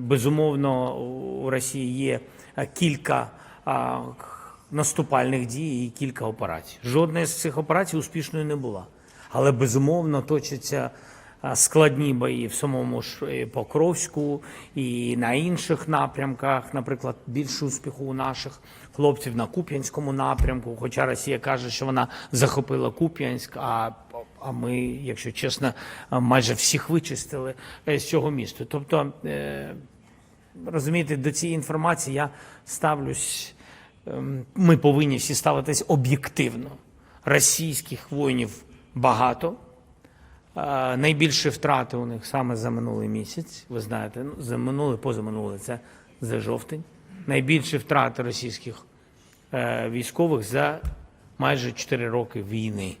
Безумовно, у Росії є е, кілька наступальних дій і кілька операцій. Жодна з цих операцій успішною не була. Але безумовно точаться складні бої в самому ж е, Покровську і на інших напрямках. Наприклад, більше успіху у наших хлопців на Куп'янському напрямку. Хоча Росія каже, що вона захопила Куп'янськ, а, а ми, якщо чесно, майже всіх вичистили е, з цього міста. Тобто. е, розумієте, до цієї інформації я ставлюсь. ем, Ми повинні всі ставитись об'єктивно. Російських воїнів багато. Е, Найбільші втрати у них саме за минулий місяць. Ви знаєте, ну, за минулий, позаминулий, це за жовтень. Найбільші втрати російських військових за майже 4 роки війни.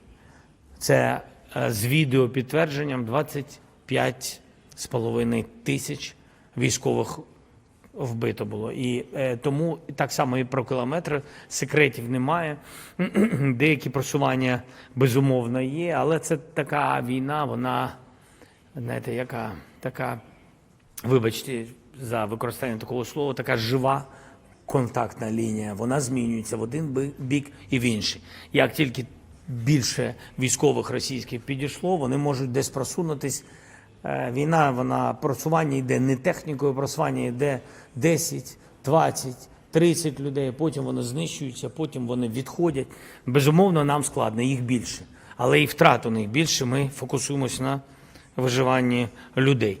Це е, з відеопідтвердженням 25,5 тисяч військових вбито було. І е, тому так само і про кілометри секретів немає. Деякі просування безумовно є, але це така війна, вона, знаєте, яка така, вибачте за використання такого слова, така жива контактна лінія. Вона змінюється в один бік і в інший. Як тільки більше військових російських підійшло, вони можуть десь просунутись. Е, Війна, вона просування йде не технікою, просування йде 10, 20, 30 людей, потім вони знищуються, потім вони відходять. Безумовно, нам складно, їх більше. Але і втрат у них більше. Ми фокусуємося на виживанні людей.